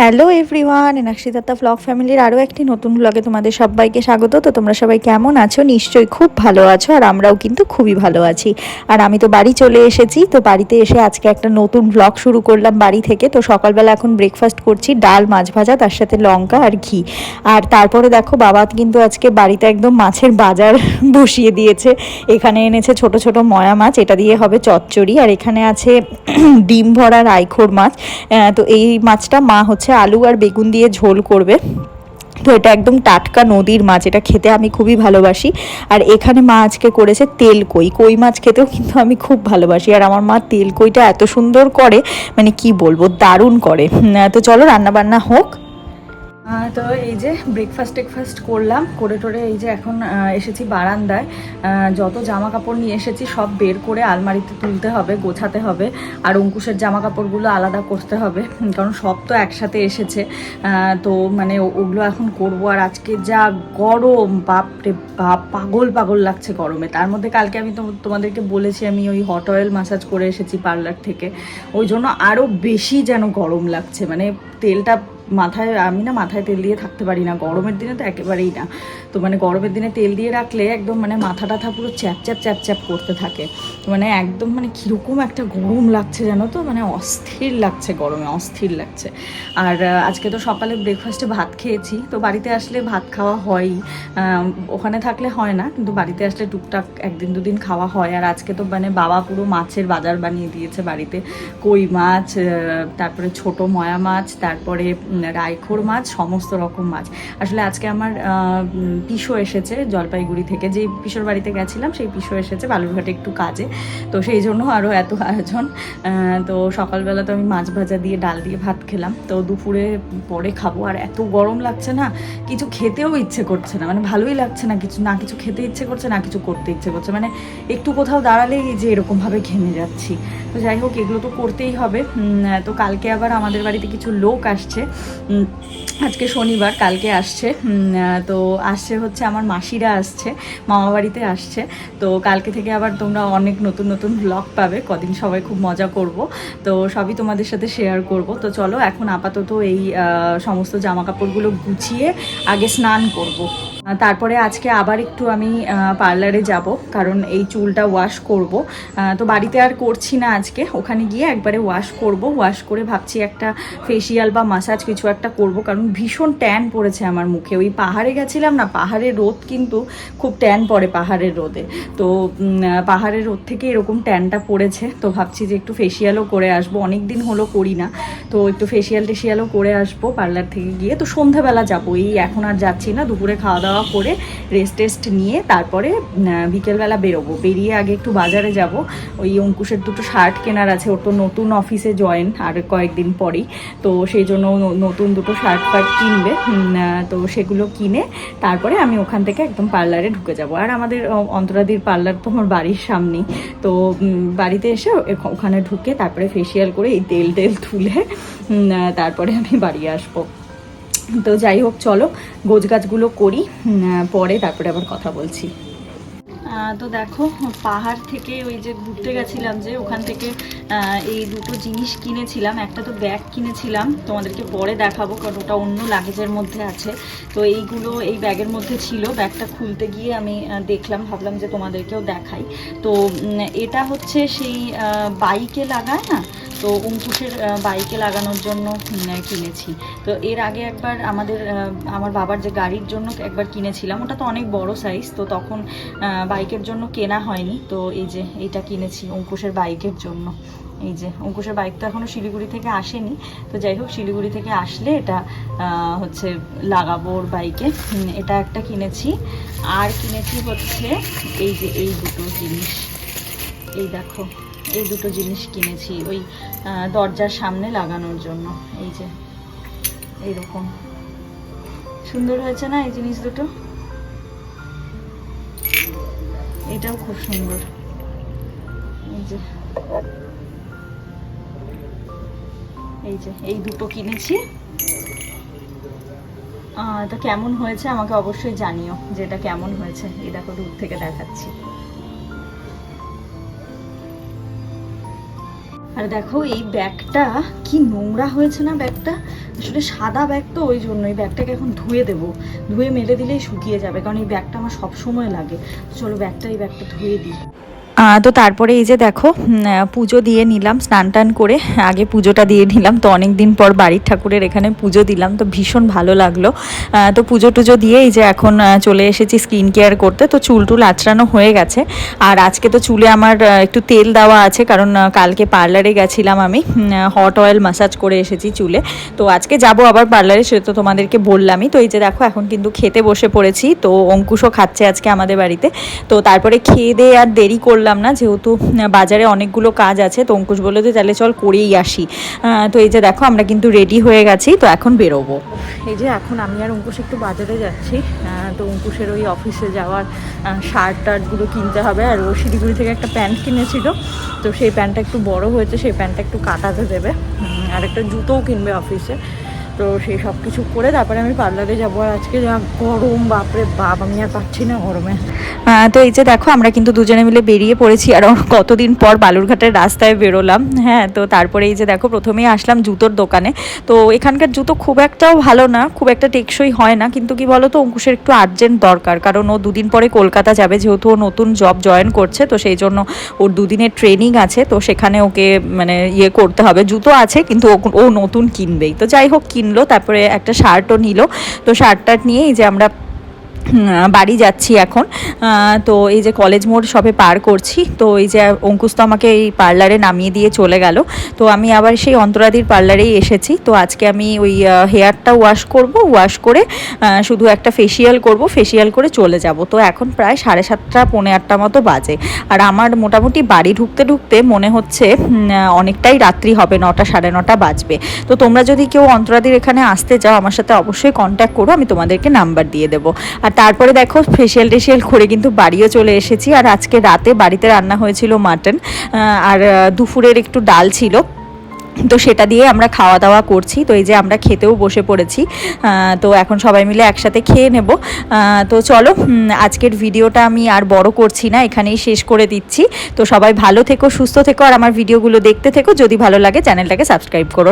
Hello everyone এনাক্ষিদাতা vlog ফ্যামিলির আরও একটি নতুন ব্লগে তোমাদের সবাইকে স্বাগত। তো তোমরা সবাই কেমন আছো? নিশ্চয়ই খুব ভালো আছো, আর আমরাও কিন্তু খুবই ভালো আছি। আর আমি তো বাড়ি চলে এসেছি, তো বাড়িতে এসে আজকে একটা নতুন ব্লগ শুরু করলাম বাড়ি থেকে। তো সকালবেলা এখন ব্রেকফাস্ট করছি, ডাল, মাছ ভাজা, তার সাথে লঙ্কা আর ঘি। আর তারপরে দেখো, বাবা কিন্তু আজকে বাড়িতে একদম মাছের বাজার বসিয়ে দিয়েছে। এখানে এনেছে ছোট ছোট ময়া মাছ, এটা দিয়ে হবে চচ্চড়ি। আর এখানে আছে ডিম ভরা রাইখোর মাছ। তো এই মাছটা মা হচ্ছে আলু আর বেগুন দিয়ে ঝোল করবে। তো এটা একদম টাটকা নদীর মাছ, এটা খেতে আমি খুবই ভালোবাসি। আর এখানে মা আজকে করেছে তেল কই। কই মাছ খেতেও কিন্তু আমি খুব ভালোবাসি। আর আমার মা তেল কইটা এত সুন্দর করে মানে কি বলব, দারুণ করে। তো চলো রান্না বান্না হোক। তো এই যে ব্রেকফাস্ট টেকফাস্ট করলাম, করে টোরে এই যে এখন এসেছি বারান্দায়। যত জামা কাপড় নিয়ে এসেছি, সব বের করে আলমারিতে তুলতে হবে, গোছাতে হবে, আর অঙ্কুশের জামা কাপড়গুলো আলাদা করতে হবে কারণ সব তো একসাথে এসেছে। তো মানে ওগুলো এখন করব, আর আজকে যা গরম, বাপরে বাপ, পাগল পাগল লাগছে গরমে। তার মধ্যে কালকে আমি তো তোমাদেরকে বলেছি, আমি ওই হট অয়েল মাসাজ করে এসেছি পার্লার থেকে। ওই জন্য আরও বেশি যেন গরম লাগছে মানে তেলটা মাথায়, আমি না মাথায় তেল দিয়ে থাকতে পারি না। গরমের দিনে তো একেবারেই না। তো মানে গরমের দিনে তেল দিয়ে রাখলে একদম মানে মাথা টাথা পুরো চ্যাপ চ্যাপ চ্যাপ চ্যাপ করতে থাকে। মানে একদম মানে কীরকম একটা গরম লাগছে জানো তো? মানে অস্থির লাগছে গরমে অস্থির লাগছে। আর আজকে তো সকালে ব্রেকফাস্টে ভাত খেয়েছি তো বাড়িতে আসলে ভাত খাওয়া হয়ই। ওখানে থাকলে হয় না কিন্তু বাড়িতে আসলে টুকটাক একদিন দুদিন খাওয়া হয়। আর আজকে তো মানে বাবা পুরো মাছের বাজার বানিয়ে দিয়েছে বাড়িতে। কই মাছ তারপরে ছোট ময়া মাছ তারপরে উম, রাইখোর মাছ সমস্ত রকম মাছ। আসলে আজকে আমার পিসো এসেছে জলপাইগুড়ি থেকে। যে পিসোর বাড়িতে গেছিলাম সেই পিসো এসেছে বালুরঘাটে একটু কাজে। তো সেই জন্য আরও এত আয়োজন। তো সকালবেলা তো আমি মাছ ভাজা দিয়ে ডাল দিয়ে ভাত খেলাম। তো দুপুরে পরে খাব। আর এত গরম লাগছে না, কিছু খেতেও ইচ্ছে করছে না। মানে ভালোই লাগছে না কিছু না কিছু খেতে ইচ্ছে করছে, না কিছু করতে ইচ্ছে করছে। মানে একটু কোথাও দাঁড়ালেই যে এরকমভাবে ঘেমে যাচ্ছি। তো যাই হোক, এগুলো তো করতেই হবে। তো কালকে আবার আমাদের বাড়িতে কিছু লোক আসছে। আজকে শনিবার, কালকে আসছে। তো আসছে হচ্ছে আমার মাসিরা আসছে মামা বাড়িতে আসছে। তো কালকে থেকে আবার তোমরা অনেক নতুন নতুন ব্লগ পাবে, কদিন সবাই খুব মজা করব। তো সবই তোমাদের সাথে শেয়ার করব। তো চলো, এখন আপাতত এই সমস্ত জামা কাপড়গুলো গুছিয়ে আগে স্নান করব। তারপরে আজকে আবার একটু আমি পার্লারে যাব, কারণ এই চুলটা ওয়াশ করব। তো বাড়িতে আর করছি না আজকে। ওখানে গিয়ে একবারে ওয়াশ করব। ওয়াশ করে ভাবছি একটা ফেসিয়াল বা মাসাজ কিছু একটা করব, কারণ ভীষণ ট্যান পড়েছে আমার মুখে। ওই পাহাড়ে গেছিলাম না, পাহাড়ের রোদ কিন্তু খুব ট্যান পড়ে পাহাড়ের রোদে। তো পাহাড়ের রোদ থেকে এরকম ট্যানটা পড়েছে। তো ভাবছি যে একটু ফেসিয়ালও করে আসব। অনেক দিন হলো করি না। তো একটু ফেসিয়াল টেসিয়ালও করে আসব পার্লার থেকে গিয়ে। তো সন্ধ্যাবেলা যাব। এই এখন আর যাচ্ছি না, দুপুরে খাওয়া দাওয়া করে রেস্ট টেস্ট নিয়ে তারপরে বিকেলবেলা বেরোবো। বেরিয়ে আগে একটু বাজারে যাব। ওই অঙ্কুশের দুটো শার্ট কেনার আছে, ওর তো নতুন অফিসে জয়েন আর কয়েকদিন পরেই। তো সেই জন্য নতুন দুটো শার্ট ফার্ট কিনবে। তো সেগুলো কিনে তারপরে আমি ওখান থেকে একদম পার্লারে ঢুকে যাব। আর আমাদের অন্তরাদির পার্লার তো আমার বাড়ির সামনেই। তো বাড়িতে এসে ওখানে ঢুকে তারপরে ফেসিয়াল করে এই তেল টেল তুলে তারপরে আমি বাড়ি আসব। তো যাই হোক, চলো গোছ গাছগুলো করি পরে তারপরে আবার কথা বলছি। তো দেখো, পাহাড় থেকে ওই যে ঘুরতে গেছিলাম যে ওখান থেকে এই দুটো জিনিস কিনেছিলাম, একটা তো ব্যাগ কিনেছিলাম, তোমাদেরকে পরে দেখাবো কারণ ওটা অন্য লাগেজের মধ্যে আছে। তো এইগুলো এই ব্যাগের মধ্যে ছিল ব্যাগটা খুলতে গিয়ে আমি দেখলাম, ভাবলাম যে তোমাদেরকেও দেখাই। তো এটা হচ্ছে সেই বাইকে লাগায় না? তো অঙ্কুশের বাইকে লাগানোর জন্য কিনেছি। তো এর আগে একবার আমাদের আমার বাবার যে গাড়ির জন্য একবার কিনেছিলাম, ওটা তো অনেক বড় সাইজ তো তখন বাইকের জন্য কেনা হয়নি। তো এই যে, এইটা কিনেছি অঙ্কুশের বাইকের জন্য। এই যে অঙ্কুশের বাইক তো এখনও শিলিগুড়ি থেকে আসেনি। তো যাই হোক, শিলিগুড়ি থেকে আসলে এটা হচ্ছে লাগাবো ওর বাইকে এটা একটা কিনেছি। আর কিনেছি হচ্ছে এই যে এই দুটো জিনিস। এই দেখো, এই দুটো জিনিস কিনেছি ওই দরজার সামনে লাগানোর জন্য। এই যে, এইরকম। সুন্দর হয়েছে না এই জিনিস দুটো? এটাও খুব সুন্দর। এই যে এই যে, এই দুটো কিনেছি। তা কেমন হয়েছে আমাকে অবশ্যই জানিও যে এটা কেমন হয়েছে। দূর থেকে দেখাচ্ছি। আর দেখো, এই ব্যাগটা, কি নোংরা হয়েছে না ব্যাগটা? আসলে সাদা ব্যাগ তো, ওই জন্য এই ব্যাগটাকে এখন ধুয়ে দেবো। ধুয়ে মেলে দিলেই শুকিয়ে যাবে, কারণ এই ব্যাগটা আমার সব সময় লাগে চলো ব্যাগটা, এই ব্যাগটা ধুয়ে দিই। তো তারপরে এই যে দেখো পুজো দিয়ে নিলাম, স্নান টান করে, আগে পুজোটা দিয়ে নিলাম, তো অনেক দিন পর বাড়ির ঠাকুরের এখানে পুজো দিলাম, তো ভীষণ ভালো লাগল। তো পুজো টুজো দিয়ে এই যে এখন চলে এসেছি স্কিন কেয়ার করতে, তো চুল টুল আঁচড়ানো হয়ে গেছে। আর আজকে তো চুলে আমার একটু তেল দেওয়া আছে, কারণ কালকে পার্লারে গেছিলাম আমি হট অয়েল মাসাজ করে এসেছি চুলে। তো আজকে যাব আবার পার্লারে সে তো তোমাদেরকে বললামই। তো এই যে দেখো, এখন কিন্তু খেতে বসে পড়েছি, তো অঙ্কুশও খাচ্ছে আজকে আমাদের বাড়িতে। তো তারপরে খেয়ে দিয়ে আর দেরি করলাম না, যেহেতু বাজারে অনেকগুলো কাজ আছে, তো অঙ্কুশ বলল যে তাহলে চল করেই আসি। তো এই যে দেখো, আমরা কিন্তু রেডি হয়ে গেছি, তো এখন বেরোবো। এই যে এখন আমি আর অঙ্কুশ একটু বাজারে যাচ্ছি তো অঙ্কুশের ওই অফিসে যাওয়ার শার্ট টার্টগুলো কিনতে হবে, আর ও শিলিগুড়ি থেকে একটা প্যান্ট কিনেছিল। তো সেই প্যান্টটা একটু বড় হয়েছে, সেই প্যান্টটা একটু কাটাতে দেবে। আর একটা জুতোও কিনবে অফিসে তো সেই সব কিছু করে তারপরে আমি পার্লারে যাব আর আজকে যা গরম, বাপরে বাপ, আমি আর পাচ্ছি না গরমে। তো এই যে দেখো, আমরা কিন্তু দুজনে মিলে বেরিয়ে পড়েছি আর কতদিন পর বালুরঘাটের রাস্তায় বেরোলাম। হ্যাঁ তো তারপরে এই যে দেখো, প্রথমেই আসলাম জুতোর দোকানে। তো এখানকার জুতো খুব একটাও ভালো না, খুব একটা টেকসই হয় না। কিন্তু কি বলো তো অঙ্কুশের একটু আর্জেন্ট দরকার, কারণ ও দুদিন পরে কলকাতা যাবে, যেহেতু ও নতুন জব জয়েন করছে, তো সেই জন্য ওর দুদিনের ট্রেনিং আছে। তো সেখানে ওকে মানে ইয়ে করতে হবে। জুতো আছে, কিন্তু ও- নতুন কিনবেই। তো যাই হোক কিনলো তারপরে একটা শার্টও নিল। তো শার্ট টার্ট যে আমরা বাড়ি যাচ্ছি এখন। তো এই যে কলেজ মোড় সবে পার করছি, তো এই যে অঙ্কুশ তো আমাকে এই পার্লারে নামিয়ে দিয়ে চলে গেল। তো আমি আবার সেই অন্তরাদির পার্লারেই এসেছি। তো আজকে আমি ওই হেয়ারটা ওয়াশ করব ওয়াশ করে শুধু একটা ফেসিয়াল করব ফেসিয়াল করে চলে যাব। তো এখন প্রায় সাড়ে সাতটা, পৌনে আটটা মতো বাজে। আর আমার মোটামুটি বাড়ি ঢুকতে ঢুকতে মনে হচ্ছে অনেকটাই রাত্রি হবে, নটা সাড়ে নটা বাজবে। তো তোমরা যদি কেউ অন্তরাদির এখানে আসতে চাও, আমার সাথে অবশ্যই কন্ট্যাক্ট করো, আমি তোমাদেরকে নাম্বার দিয়ে দেবো। আর তারপরে দেখো ফেসিয়াল টেসিয়াল করে কিন্তু বাড়িও চলে এসেছি। আর আজকে রাতে বাড়িতে রান্না হয়েছিল মাটন আর দুপুরের একটু ডাল ছিল। তো সেটা দিয়ে আমরা খাওয়া দাওয়া করছি। তো এই যে আমরা খেতেও বসে পড়েছি। তো এখন সবাই মিলে একসাথে খেয়ে নেব। তো চলো আজকের ভিডিওটা আমি আর বড় করছি না, এখানেই শেষ করে দিচ্ছি। তো সবাই ভালো থেকো, সুস্থ থেকো, আর আমার ভিডিওগুলো দেখতে থেকো। যদি ভালো লাগে, চ্যানেলটাকে সাবস্ক্রাইব করো।